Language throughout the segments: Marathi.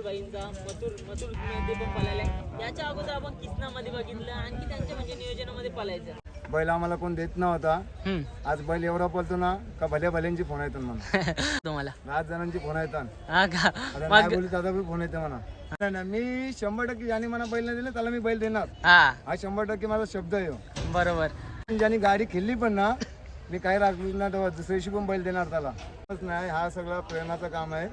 राहुल भाईंचा मथुर मथुरमध्ये पण पळायला आहे याच्या अगोदर आपण किसनामध्ये बघितलं आणखी त्यांच्या म्हणजे नियोजनामध्ये पळायचं बैल आम्हाला कोण देत नव्हता. हम्म. आज बैल एवढा पळतो ना का भल्या भल्यांची फोन येतात म्हणा तुम्हाला. आठ जणांची फोन येतात. दादा फोन येते म्हणा. नाही, नाही, मी शंभर टक्के ज्याने मला बैल नाही दिले त्याला मी बैल देणार. हा. शंभर टक्के माझा शब्द आहे हो. बरोबर. ज्याने गाडी खेळली पण ना मी काही राखली ना तेव्हा दुसऱ्या दिवशी पण बैल देणार त्याला. नाही हा सगळा प्रेमाचं काम आहे.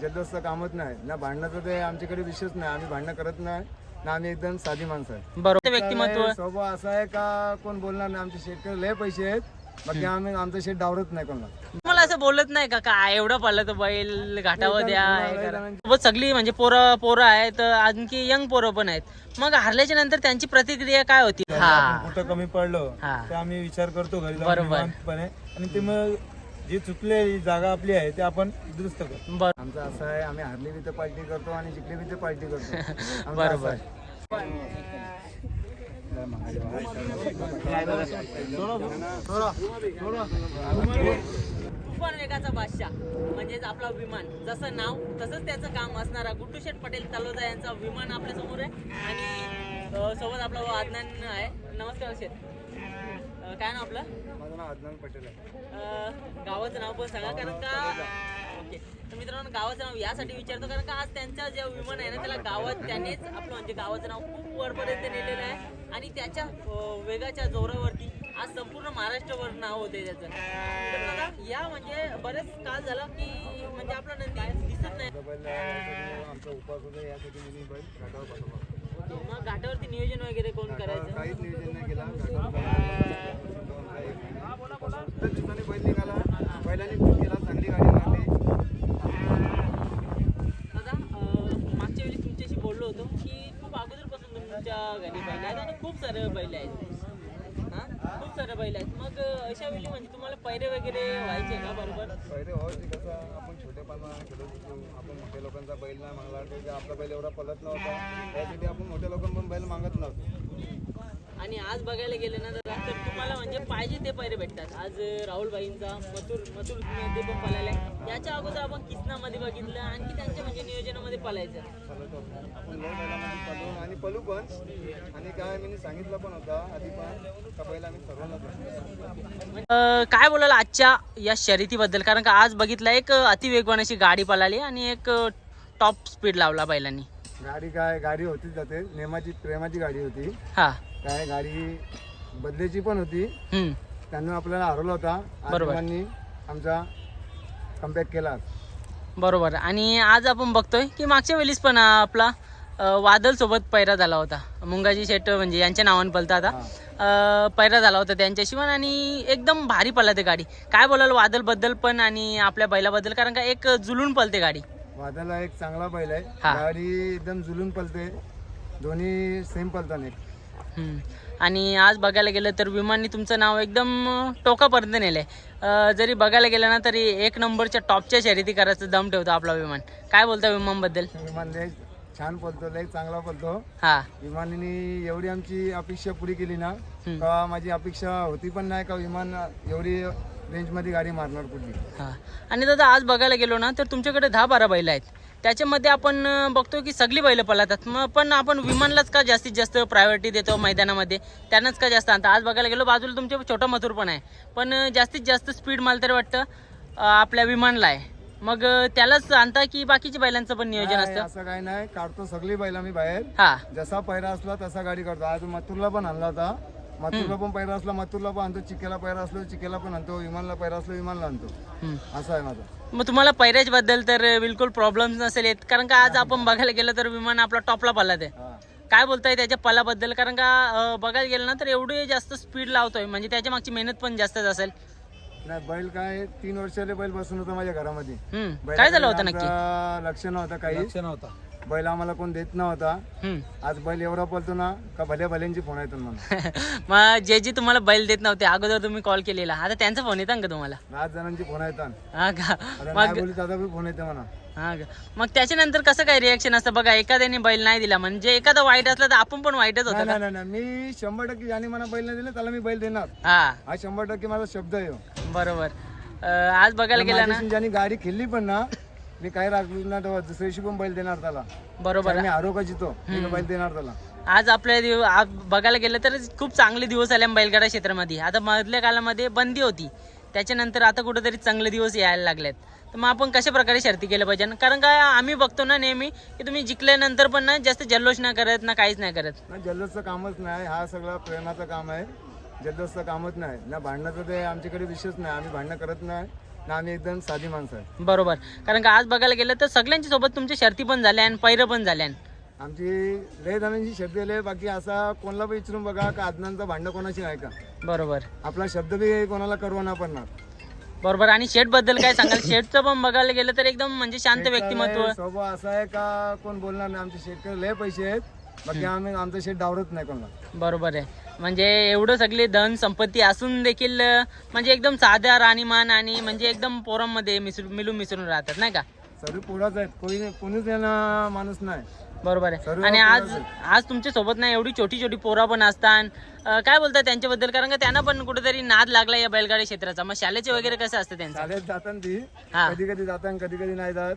जल्लोषचं कामच नाही. ना भांडणाचं ते आमच्याकडे विषयच नाही. आम्ही भांडणं करत नाही. ना आम्ही एकदम साधी माणसं आहे बरोबर. व्यक्तिमत्व स्वभाव असा आहे का कोण बोलणार नाही? आमचे शेतकरी लय पैसे आहेत. बाकी आम्ही आमचं शेत डावरत नाही कोणाला. तुम्हाला असं बोलत नाही का? काय एवढं पडलं तर बैल घाटावर द्या हे करा. सोबत सगळी म्हणजे पोरं पोरं आहेत आणखी यंग पोरं पण आहेत. मग हारल्याच्या नंतर त्यांची प्रतिक्रिया काय होती? हा. कुठं कमी पडलो हा. तर आम्ही विचार करतो घरी जाऊन बरोबर. निवांतपणे. आणि ते मग जी चुकले जागा आपली आहे ते आपण दुरुस्त करतो. बरोबर आमचं असं आहे आम्ही हारली बी तर पार्टी करतो आणि जिंकली बी तर पार्टी करतो. आमचं बरोबर. असं आहे. तुफान वेगाचा बादशाह म्हणजेच आपला विमान. जसं नाव तसंच त्याचं काम असणारा गुड्डू शेठ पटेल तलोजा यांचा विमान आपल्यासमोर आहे. आणि अं, सोबत आपला आदनान आहे. नमस्कार शेठ. अं, काय नाव आपलं? नाव अदनान पटेल आहे अं, गावाचं नाव पण सांगा कारण का ओके तर मित्रांनो गावाचं नाव यासाठी विचारतो कारण का आज त्यांचा जे विमान आहे ना त्याला गावात त्यानेच आपलं म्हणजे गावाचं नाव खूप वरपर्यंत नेलेलं आहे आणि त्याच्या अं, वेगाच्या जोरावरती आज संपूर्ण महाराष्ट्रावर नाव होते त्याचं तर दादा या म्हणजे बरेच काळ झाला की म्हणजे आपला नंदी दिसत नाही आमचा होता यासाठी मी बैल घाटावर मग घाटावरती नियोजन वगैरे कोण करायचं काहीच नियोजन नाही केला घाटावर दोन काही तर दिवसांनी बैल निघाला बैलाने खूप केला चांगली गाडी मारली दादा मागच्या वेळी तुमच्याशी बोललो होतो की खूप अगोदरपासून तुमच्या घरी बैल आहेत आणि खूप सारे बैल आहेत. हा? खूप सारे बैल आहेत. मग अशा वेळी म्हणजे तुम्हाला पैरे वगैरे व्हायचे का बरोबर? पहिले व्हायचे कसं आपण छोटेपणा खेळत होतो. आपण मोठ्या लोकांचा बैल नाही मागला की आपला बैल एवढा पलत नव्हता. त्यासाठी आपण मोठ्या लोकांना पण बैल मागत नव्हतो. आणि आज बघायला गेलं ना दादा तर तुम्हाला म्हणजे पाहिजे ते पैरे भेटतात. आज अं, राहुल भाईंचा मथुर मथुरमध्ये पण पळायला याच्या अगोदर आपण किसनामध्ये बघितलं आणखी त्यांच्या म्हणजे नियोजनामध्ये पळायचं. आणि पळू पण. आणि काय मी सांगितलं पण होता आधी पण आम्ही काय बोलाल आजच्या या शर्यतीबद्दल? कारण का आज बघितलं एक अतिवेगवान अशी गाडी पळाली आणि एक टॉप स्पीड लावला बैलांनी. गाडी काय गाडी होतीच जाते. नेमाची प्रेमाची गाडी होती. हा. काय गाडी बदलेची पण होती. हम्म. त्यांना आपल्याला हरवला होता. बरोबर. आजोबांनी आमचा कमबॅक केला बरोबर. आणि आज आपण बघतोय की मागच्या वेळीस पण अं, आपला अं, वादल सोबत पैरा झाला होता. मुंगाजी शेट म्हणजे यांच्या नावाने पलता आता. अं, पैरा झाला होता त्यांच्याशी पण आणि एकदम भारी पळला ते गाडी. काय बोलाल वादलबद्दल पण आणि आपल्या बैलाबद्दल? कारण का एक जुलून पलते गाडी. वादाला एक चांगला बैल आहे. हा. गाडी एकदम जुलून पलते दोन्ही सेम एक. हम्म. आणि आज बघायला गेलं तर विमाननी तुमचं नाव एकदम टोकापर्यंत नेलंय. अं, जरी बघायला गेलं ना तरी एक नंबरच्या टॉपच्या शर्यती करायचं दम ठेवतो आपला विमान. काय बोलता विमानबद्दल? विमान लय छान पलतो लय चांगला पलतो. हा. विमानाने एवढी आमची अपेक्षा पुरी केली ना. का माझी अपेक्षा होती पण नाही का विमान एवढी रेंजमध्ये गाडी मारणार कुठली हा. आणि दादा आज बघायला गेलो ना तर तुमच्याकडे दहा बारा बैल आहेत. त्याच्यामध्ये आपण बघतो की सगळी बैलं पळतात. मग पण आपण विमानलाच का जास्तीत जास्त प्रायोरिटी देतो मैदानामध्ये? त्यांनाच का जास्त आणतं आज बघायला गेलो बाजूला तुमचे छोटा मथुर पण आहे. पण जास्तीत जास्त स्पीड मला तरी वाटतं आपल्या विमानला आहे. मग त्यालाच आणता की बाकीच्या बैलांचं पण नियोजन असतं? असं काही नाही. काढतो सगळी बैल आम्ही बाहेर. हा. जसा पैरा असला तसा गाडी करतो आज मथुरला पण आणला होता. मथुरला पण पैरा असला मथुरला पण आणतो. चिकेला पैरा असलो चिकेला पण आणतो. विमानला पैरा असलो विमानला आणतो. असं आहे माझं. मग तुम्हाला पैऱ्याच बद्दल तर बिलकुल प्रॉब्लेम नसेल येत कारण का आज आपण बघायला गेलं तर विमान आपला टॉपला पडला ते. हा. काय बोलताय त्याच्या पलाबद्दल? कारण का बघायला गेलं ना तर एवढे जास्त स्पीड लावतोय. म्हणजे त्याच्या मागची मेहनत पण जास्तच असेल. नाही बैल काय तीन वर्षाले बैल बसून होता माझ्या घरामध्ये. काय झालं होतं नक्की? लक्ष नव्हतं काही. नव्हता. बैल आम्हाला कोण देत नव्हता. हम्म. आज बैल एवढा पळतो ना का भल्या भल्यांची फोन येतात मला मग जे जे तुम्हाला बैल देत नव्हते अगोदर तुम्ही कॉल केलेला. आता त्यांचा फोन येतात का तुम्हाला? आठ जणांची फोन येतात. हा का? आता मग नाही दादा बी फोन येते म्हणा. हा का? मग त्याच्यानंतर कसं काय रिएक्शन असतं? बघा एखाद्याने बैल नाही दिला म्हणजे एखादा वाईट असला तर आपण पण वाईटच नाही होतं का नाही नाही नाही. मी शंभर टक्के ज्याने मला बैल नाही दिले त्याला मी बैल देणार. हा. हा शंभर टक्के माझा शब्द आहे. बरोबर. अं, आज बघायला गेला ना? माझ्याशी ज्यांनी गाडी खेळली पण ना मी काय राखली ना तेव्हा दुसऱ्या दिवशी पण बैल देणार त्याला. बरोबर. मी आरोग्य जितो मी बैल देणार त्याला. आज आपल्या दिव आज बघायला गेलं तर खूप चांगले दिवस आले बैलगाडा क्षेत्रामध्ये. आता मधल्या काळामध्ये बंदी होती. त्याच्यानंतर आता कुठेतरी चांगले दिवस यायला लागलेत. तर मग आपण कशा प्रकारे शर्ती केल्या पाहिजे? कारण काय आम्ही बघतो ना नेहमी की तुम्ही जिंकल्यानंतर पण ना जास्त जल्लोष नाही करत ना काहीच नाही करत. ना जल्लोषचं कामच नाही हा सगळं प्रेमाचं काम आहे. जल्लोषचं कामच नाही. ना भांडणाचं ते आमच्याकडे विषयच नाही. आम्ही भांडणं करत नाही. ना आम्ही एकदम साधी माणसं आहे बरोबर. कारण का आज बघायला गेलं तर सगळ्यांच्या सोबत तुमच्या शर्ती पण झाल्या आणि पैरं पण झाल्या. आमची लय जणांची शब्द आहे. बाकी असा कोणाला पण विचारून बघा का आदनांचं भांडणं कोणाची नाही का? बरोबर. आपला शब्द बी कोणाला करवा ना पडणार. बरोबर. आणि शेटबद्दल काय सांगाल? शेटचं पण बघायला गेलं तर एकदम म्हणजे शांत व्यक्तिमत्व. स्वभाव असा आहे का कोण बोलणार नाही. आमचे शेतकरी लय पैसे आहेत. बाकी आम्ही आमचं शेत डावरत नाही कोणाला. बरोबर आहे. म्हणजे एवढं सगळे धन संपत्ती असून देखील अं, म्हणजे एकदम साध्या राणीमान आणि म्हणजे एकदम पोरांमध्ये मिसळून मिळून मिसळून राहतात नाही का? सर्व पोराच आहेत. कोणी कोणीच यांना माणूस नाही. बरोबर आहे. सर्व आणि आज आज तुमच्यासोबत ना एवढी छोटी छोटी पोरा पण असतात. अं, काय बोलतात त्यांच्याबद्दल? कारण का त्यांना पण कुठेतरी नाद लागला या बैलगाडी क्षेत्राचा. मग शाळेचे वगैरे कसं असतं त्यांचं? शाळेत जाताना ती हा. कधी कधी जाताना कधी कधी नाही जात.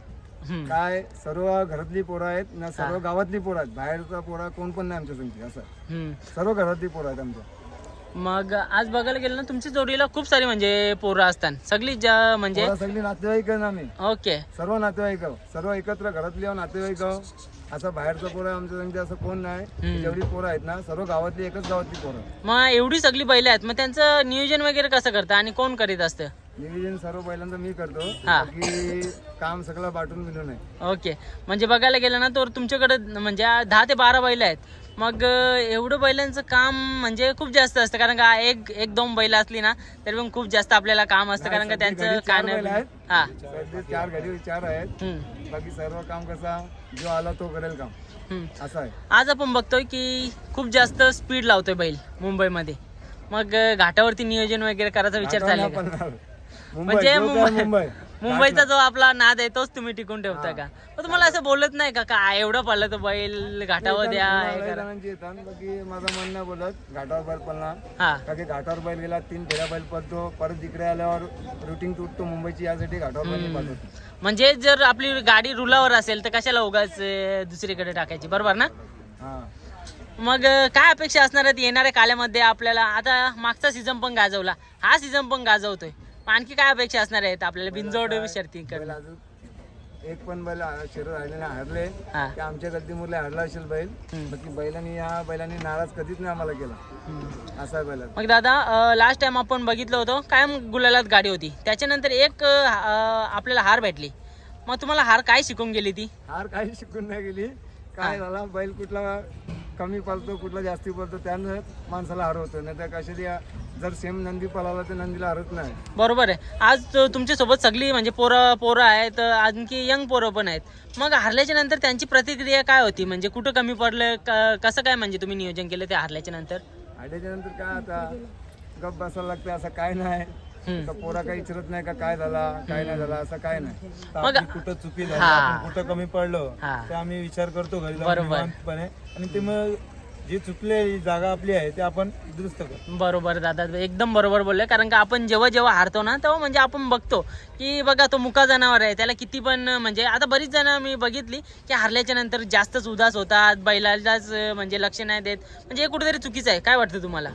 काय सर्व घरातली पोरं आहेत ना सर्व गावातली पोरं आहेत. बाहेरचा पोरा कोण पण नाही आमच्या संगती असं. सर्व घरातली पोरं आहेत आमच्या. मग आज बघायला गेलं ना तुमच्या जोडीला खूप सारी म्हणजे पोरं असतात. सगळी ज- म्हणजे पोरं सगळी नातेवाईक आहे ना आम्ही. ओके. सर्व नातेवाईक आहो. सर्व एकत्र घरातली आहो, नातेवाईक आहो. असं बाहेरचं पोरं आमच्या संगती असं कोण नाही. जेवढी पोरं आहेत ना सर्व गावातली एकच गावातली पोरं. मग एवढी सगळी बैल आहेत. मग त्यांचं नियोजन वगैरे कसं करतं? आणि कोण करीत असतं? नियोजन सर्व पहिल्यांदा मी करतो हा. की काम सगळं बाटून मिळून आहे. ओके. म्हणजे बघायला गेलं ना तर तुमच्याकडे म्हणजे दहा ते बारा बैल आहेत. मग अं, एवढं बैलांचं काम म्हणजे खूप जास्त असतं कारण का एक एक दोन बैल असली ना तरी पण खूप जास्त आपल्याला काम असतं कारण का सध्या त्यांचं घरी चार कान आहेत. हा. सध्या चार घरी चार आहेत. हम्म, बाकी सर्व काम कसा जो आला तो करेल काम. हम्म. असं आहे. आज आपण बघतोय की खूप जास्त स्पीड लावतोय बैल मुंबईमध्ये. मग अं, घाटावरती नियोजन वगैरे करायचा विचार नाही का? पडणार. म्हणजे मुंबई- मुंबई. मुंबईचा जो आपला नाद आहे तोच तुम्ही टिकून ठेवता का? मग तुम्हाला असं बोलत नाही का काय एवढं पडलं तर बैल घाटावर द्या बाकी माझं म्हणणं नाही बोलत घाटावर बैल पडणार हा. का की घाटावर बैल गेला तीन फेऱ्या बैल पडतो परत इकडे आल्यावर रुटीन तुटतो मुंबईची यासाठी घाटावर बैल पडतो म्हणजे जर आपली गाडी रुलावर असेल तर कशाला उगाच दुसरीकडे टाकायची? बरोबर ना? हा. मग काय अपेक्षा असणार आहेत? येणाऱ्या काल्यामध्ये आपल्याला आता मागचा सीझन पण गाजवला. हा सीझन पण गाजवतोय. आणखी काय अपेक्षा असणार आहेत? आपल्याला बिनजोड शर्ती बैल अजून एक पण बैल शिरत राहिले नाही हरले. हा. की आमच्या हरला असेल बैल. बाकी बैलांनी या बैलांनी नाराज कधीच नाही आम्हाला केला. असा आहे. बैलात मग दादा लास्ट टाइम आपण बघितलं होतं कायम गुलालात गाडी होती. त्याच्यानंतर एक अं, आपल्याला हार भेटली. मग तुम्हाला हार काय शिकून गेली ती? हार काही शिकून नाही गेली. काय झाला बैल कुठला कमी पळतो कुठला जास्ती पळतो त्यानं माणसाला हरवतो नाही तर कशाने जर सेम नंदी पळाला तर नंदीला हरत नाही. बरोबर आहे. आज तो तुमच्यासोबत सगळी म्हणजे पोरं पोरं आहेत आणखी यंग पोरं पण आहेत. मग हारल्याच्या नंतर त्यांची प्रतिक्रिया काय होती? म्हणजे कुठं कमी पडलं? क- कसं काय म्हणजे तुम्ही नियोजन केलं ते हारल्याच्या नंतर? आल्याच्यानंतर काय आता? गप बसायला लागते असं काय नाही. हम्म. तर पोरा काही विचारत नाही का काय झाला काय नाही झाला असं काय नाही. मग आपली कुठं चुकी झाली हा. आपण कुठं कमी पडलो हा. ते आम्ही विचार करतो घरी जाऊन बरोबर. निवांतपणे. आणि ते मग जी चुकलेली जागा आपली आहे ते आपण दुरुस्त करतो. बरोबर दादा एकदम बरोबर बोलले. कारण का आपण जेव्हा जेव्हा हारतो ना तेव्हा म्हणजे आपण बघतो की बघा तो मुका जनावर आहे त्याला किती पण म्हणजे आता बरीच जण मी बघितली की हारल्याच्या नंतर जास्तच उदास होतात बैलालाच म्हणजे लक्ष नाही देत. म्हणजे हे कुठेतरी चुकीचं आहे. काय वाटतं तुम्हाला?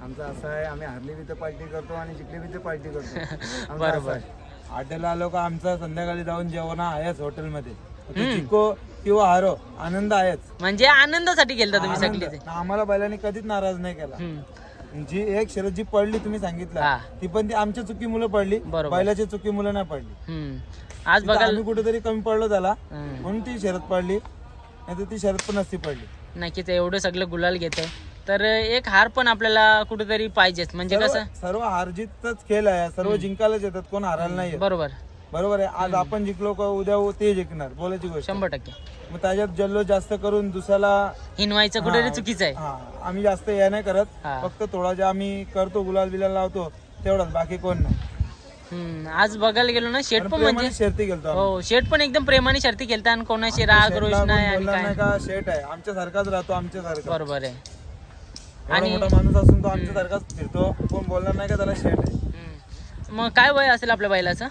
आमचं असं आहे आम्ही हारली बी तर पार्टी करतो आणि जिंकली बी तर पार्टी करतो. बरोबर. हॉटेलला आलो का आमचा संध्याकाळी जाऊन जेवण आहेच हॉटेलमध्ये. तो जिंको किंवा हारो आनंद आहेच. म्हणजे आनंदासाठी गेलता तुम्ही आनंद. सगळे आम्हाला बैलांनी कधीच नाराज नाही केला. जी एक शरद जी पडली तुम्ही हा. सांगितलं ती पण ती आमच्या चुकी मुलं पडली बरोबर. बैलाची चुकी मुलं नाही पडली. आज तिथं बघाल आम्ही कुठेतरी कमी पडलो त्याला. हम्म. म्हणून ती शरद पडली नाही तर ती शरद पण नसती पडली. नक्कीच एवढं सगळं गुलाल घेत तर एक हार पण आपल्याला कुठेतरी पाहिजेच. म्हणजे सर्व- कसं सर्व हारजीतच खेळ आहे सर्व जिंकायलाच येतात कोण हारायला नाही येत. बरोबर. बरोबर आहे? आज आपण जिंकलो का उद्या ते जिंकणार बोलायची गोष्ट. शंभर टक्के. मग त्याच्यात जल्लोष जास्त करून दुसऱ्याला हिनवायचं कुठेतरी चुकीचं आहे. हा आम्ही जास्त हे नाही करत. हा. फक्त थोडा जे आम्ही करतो गुलाल बिलाल लावतो तेवढाच बाकी कोण नाही. हम्म, आज बघायला गेलो ना शेट आणि पण प्रेमाने म्हणजे शर्ती गेलतो आम्ही. हो शेट पण एकदम प्रेमाने शर्ती खेळतात आणि कोणाशी राग रोष कोण नाही आणि बोलणार काय नाही का? शेट आहे. आमच्या सारखाच राहतो आमच्या सारखा बरोबर आहे. एवढा मोठा माणूस असून तो आमच्या सारखाच फिरतो. कोण बोलणार नाही का त्याला शेट आहे? हम्म. मग काय वय असेल आपल्या बैलाचं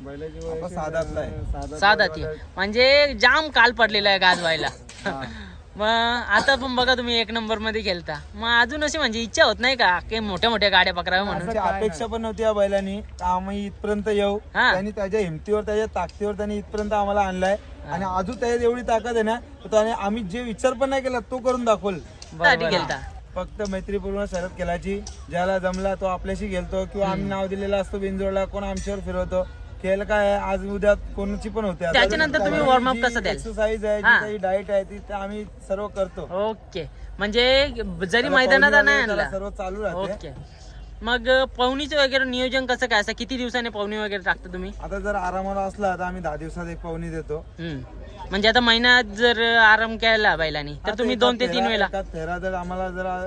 बैलाची आपण वय साधातला आहे. साधात साधा ती. म्हणजे जाम काल पडलेला आहे गाजवायला हा. मग आता पण बघा तुम्ही एक नंबरमध्ये खेळता. मग अजून अशी म्हणजे इच्छा होत नाही का? की मोठ्या मोठ्या गाड्या पकडाव्या म्हणून? अपेक्षा पण नव्हती या बैलांनी. आम्ही इथपर्यंत येऊ. हा. त्यांनी त्याच्या हिमतीवर त्याच्या ताकदीवर त्यांनी इथपर्यंत आम्हाला आणलाय. आणि अजून त्याच्यात एवढी ताकद आहे ना तर त्याने आम्ही जे विचार पण नाही केला तो करून दाखवल. साठी खेळता फक्त मैत्रीपूर्ण शरद केलाची. ज्याला जमला तो आपल्याशी गेलतो किंवा आम्ही नाव दिलेलं असतो बिनजोडला कोण आमच्यावर फिरवतो. खेळ काय आहे, आज उद्या कोणाची पण होते. त्याच्यानंतर तुम्ही warm up कसं द्याल? एक्सरसाइज आहे जी हा. काही डाएट आहे ती ते आम्ही सर्व करतो. ओके. म्हणजे जरी त्याला मैदानात नाही वगैरे त्याला आणला सर्व चालू राहते. ओके. मग पवनीचं वगैरे नियोजन कसं काय? असं किती दिवसाने पवनी वगैरे टाकता तुम्ही? आता जर आरामाला असला तर आम्ही दहा दिवसात एक पाहुणी देतो. हम्म. म्हणजे आता महिन्यात जर आराम केला बैलांनी तर तुम्ही दोन ते तीन वेळा फेरा जर आम्हाला जरा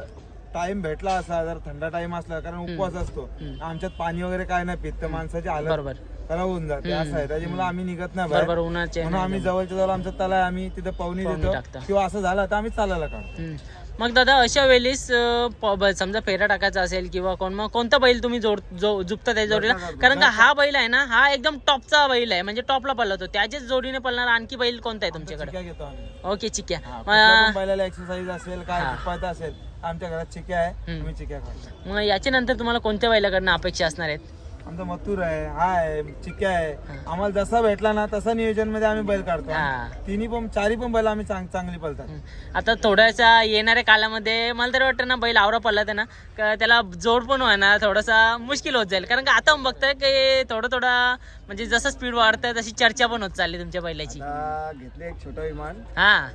टाइम भेटला असा जर थंडा टाइम असला कारण उपवास असतो. आमच्यात पाणी वगैरे काय नाही पित तर माणसाची हालत बरोबर. खराब होऊन जाते असं आहे. त्याच्यामुळे आम्ही निघत नाही बरोबर उन्हाचे म्हणून आम्ही जवळच्या जवळ आमच्या तला आहे आम्ही तिथे पाहुणी देतो. टाकता. किंवा असं झालं तर आम्ही चालायला काढतो. मग दादा अशा वेळेस अं, प- ब- समजा फेरा टाकायचा असेल किंवा कोण मग कोणता बैल तुम्ही जोड जो जुपता त्या जोडीला? कारण का हा बैल आहे ना हा एकदम टॉपचा बैल आहे. म्हणजे टॉपला पळतो. त्याच्याच जोडीने पळणार आणखी बैल कोणता आहे तुमच्याकडे? चिक्या घेतो आम्ही. ओके चिक्या. हा, मग कुठल्या पण बैलाला एक्सरसाइज असेल काय असेल आमच्या घरात चिक्या आहे आम्ही चिक्या खातो मग याच्या नंतर तुम्हाला कोणत्या बैलाकडनं अपेक्षा असणार आहेत? आमचा मथुर आहे हा आहे चिक्या आहे. आम्हाला जसा भेटला ना तसा नियोजनमध्ये आम्ही बैल काढतो. हा. तिन्ही पण चारी पण बैल आम्ही चांग- चांगली पळतात. आता थोड्याशा येणाऱ्या कालामध्ये मला तरी वाटतं ना बैल आवरा पडला तर ना का त्याला जोड पण होणार थोडासा मुश्किल होत जाईल. कारण का आता बघतोय की थोडं थोडं म्हणजे जसं स्पीड वाढतंय तशी चर्चा पण होत चालली तुमच्या बैलाची. आता घेतले एक छोटं विमान. हा.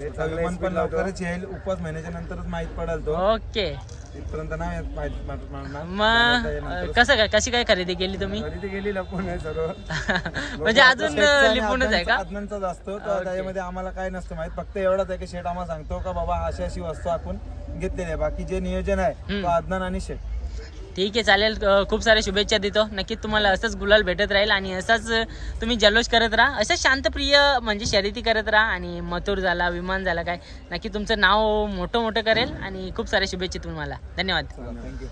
लय पण. लवकरच येईल. उपवास महिन्याच्या नंतरच माहीत पडेल तो. ओके. इथपर्यंत नाही माहीत मग कसं काय कशी काय खरेदी केली तुम्ही? घरी ते गेली लपून आहे सर्व. म्हणजे अजून लिपूनच आहे का? आदनांचा- आदनांचाच असतो तर त्याच्यामध्ये आम्हाला काय नसतं माहीत. फक्त एवढाच आहे की शेठ आम्हाला सांगतो का बाबा अशी अशी वस्तू आपण घेतलेली आहे. बाकी जे नियोजन आहे तो आदनान आणि शेठ ठीक आहे चालेल. खूप साऱ्या शुभेच्छा देतो. नक्कीच तुम्हाला असंच गुलाल भेटत राहील आणि असंच तुम्ही जल्लोष करत राहा. असंच शांतप्रिय म्हणजे शर्यती करत राहा आणि मथुर झाला विमान झाला काय. नक्की तुमचं नाव मोठं मोठं करेल आणि खूप साऱ्या शुभेच्छा तुम्हाला. धन्यवाद. थँक्यू